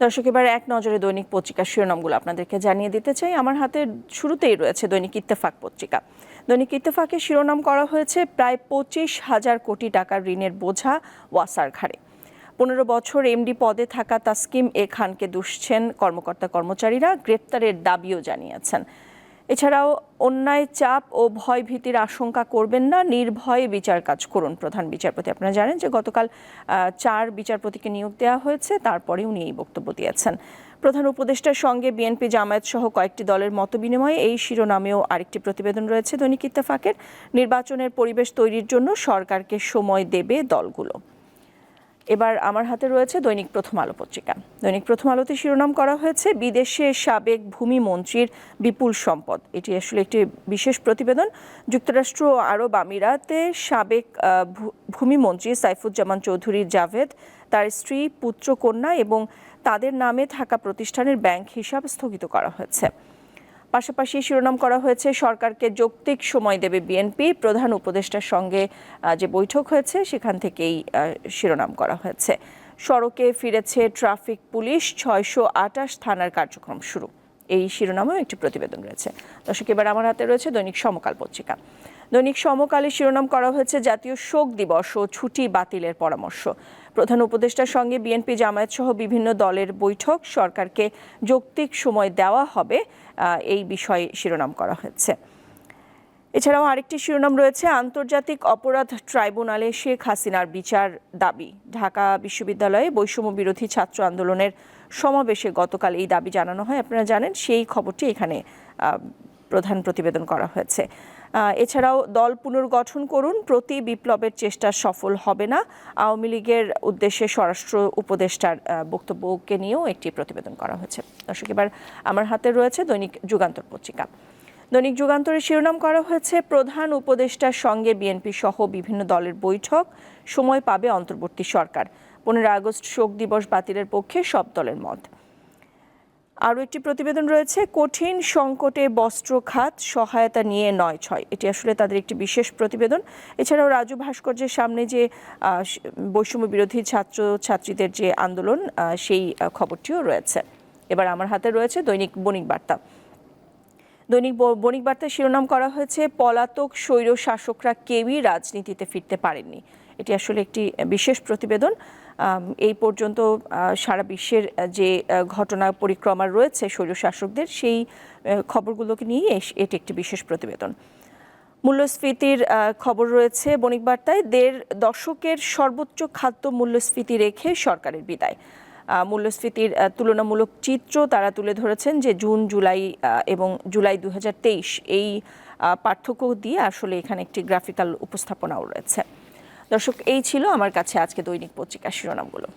দর্শক, এবার এক নজরে দৈনিক পত্রিকার শিরোনামগুলো আপনাদেরকে জানিয়ে দিতে চাই। আমার হাতে শুরুতেই রয়েছে দৈনিক ইত্তেফাক পত্রিকা। দৈনিক ইত্তেফাকে শিরোনাম করা হয়েছে প্রায় পঁচিশ হাজার কোটি টাকার ঋণের বোঝা ওয়াসার ঘাড়ে। পনেরো বছর এমডি পদে থাকা তাসকিম এ খানকে দুষছেন কর্মকর্তা কর্মচারীরা গ্রেপ্তারের দাবিও জানিয়েছেন। এছাড়াও অন্যায়, চাপ ও ভয় ভীতির আশঙ্কা করবেন না। নির্ভয়ে বিচার কাজ করুন প্রধান বিচারপতি। আপনারা জানেন যে গতকাল চার বিচারপতিকে নিয়োগ দেওয়া হয়েছে, তারপরে উনি এই বক্তব্য দিয়েছেন। প্রধান উপদেষ্টার সঙ্গে বিএনপি জামায়াত সহ কয়েকটি দলের মতবিনিময়ে এই শিরোনামেও আরেকটি প্রতিবেদন রয়েছে দৈনিক ইত্তেফাকের। নির্বাচনের পরিবেশ তৈরির জন্য সরকারকে সময় দেবে দলগুলো। এবার আমার হাতে রয়েছে দৈনিক প্রথম আলো পত্রিকা। দৈনিক প্রথম আলোতে শিরোনাম করা হয়েছে বিদেশে সাবেক ভূমি মন্ত্রীর বিপুল সম্পদ। এটি আসলে একটি বিশেষ প্রতিবেদন। যুক্তরাষ্ট্র ও আরব আমিরাতে সাবেক আহ, ভূমি মন্ত্রী সাইফুজ্জামান চৌধুরী জাভেদ তার স্ত্রী পুত্র কন্যা এবং তাদের নামে থাকা প্রতিষ্ঠানের ব্যাংক হিসাব স্থগিত করা হয়েছে। পাশাপাশি শিরোনাম করা হয়েছে, সরকারকে যৌক্তিক সময় দেবে বিএনপি। প্রধান উপদেষ্টার সঙ্গে যে বৈঠক হয়েছে, সেখান থেকেই শিরোনাম করা হয়েছে। সড়কে ফিরেছে ট্রাফিক পুলিশ, ছয়শো আটাশ থানার কার্যক্রম শুরু। এই শিরোনামেও একটি প্রতিবেদন রয়েছে। দর্শক, এবার আমার হাতে রয়েছে দৈনিক সমকাল পত্রিকা। দৈনিক সমকালের শিরোনাম করা হয়েছে জাতীয় শোক দিবস ও ছুটি বাতিলের পরামর্শ। প্রধান উপদেষ্টার সঙ্গে বিএনপি জামায়াত সহ বিভিন্ন দলের বৈঠক, সরকারকে যৌক্তিক সময় দেওয়া হবে এই বিষয়ে শিরোনাম করা হয়েছে। এছাড়াও আরেকটি শিরোনাম রয়েছে, আন্তর্জাতিক অপরাধ ট্রাইব্যুনালে শেখ হাসিনার বিচার দাবি। ঢাকা বিশ্ববিদ্যালয়ে বৈষম্য বিরোধী ছাত্র আন্দোলনের সমাবেশে গতকাল এই দাবি জানানো হয়। আপনারা জানেন, সেই খবরটি এখানে প্রধান প্রতিবেদন করা হয়েছে। এছাড়াও দল পুনর্গঠন করুন, প্রতি বিপ্লবের চেষ্টা সফল হবে না। আওয়ামী লীগের উদ্দেশ্যে স্বরাষ্ট্র উপদেষ্টার বক্তব্যকে নিয়েও একটি প্রতিবেদন করা হয়েছে। দর্শক, এবার আমার হাতে রয়েছে দৈনিক যুগান্তর পত্রিকা। দৈনিক যুগান্তরের শিরোনাম করা হয়েছে, প্রধান উপদেষ্টার সঙ্গে বিএনপি সহ বিভিন্ন দলের বৈঠক, সময় পাবে অন্তর্বর্তী সরকার। পনেরো আগস্ট শোক দিবস বাতিলের পক্ষে সব দলের মত। আরও একটি প্রতিবেদন রয়েছে, কঠিন সংকটে বস্ত্র খাত সহায়তা নিয়ে নয় ছয়। এটি আসলে তাদের একটি বিশেষ প্রতিবেদন। এছাড়াও রাজু ভাস্কর্যের সামনে যে বৈষম্য বিরোধী ছাত্র ছাত্রীদের যে আন্দোলন সেই খবরটিও রয়েছে। এবার আমার হাতে রয়েছে দৈনিক বণিক বার্তা। দৈনিক বণিক বার্তায় শিরোনাম করা হয়েছে, পলাতক স্বৈর শাসকরা কেউই রাজনীতিতে ফিরতে পারেননি। এটি আসলে একটি বিশেষ প্রতিবেদন। এই পর্যন্ত সারা বিশ্বের যে ঘটনা পরিক্রমা রয়েছে স্বৈর শাসকদের, সেই খবরগুলোকে নিয়ে এটি একটি বিশেষ প্রতিবেদন। মূল্যস্ফীতির খবর রয়েছে বণিক বার্তায়, দেড় দশকের সর্বোচ্চ খাদ্য মূল্যস্ফীতি রেখে সরকারের বিদায়। মূল্যস্ফীতির তুলনামূলক চিত্র তারা তুলে ধরেছেন যে জুন, জুলাই এবং জুলাই দু হাজার তেইশ এই পার্থক্য দিয়ে আসলে এখানে একটি গ্রাফিক্যাল উপস্থাপনাও রয়েছে। দর্শক, এই ছিল আমার কাছে আজকে দৈনিক পত্রিকার শিরোনামগুলো।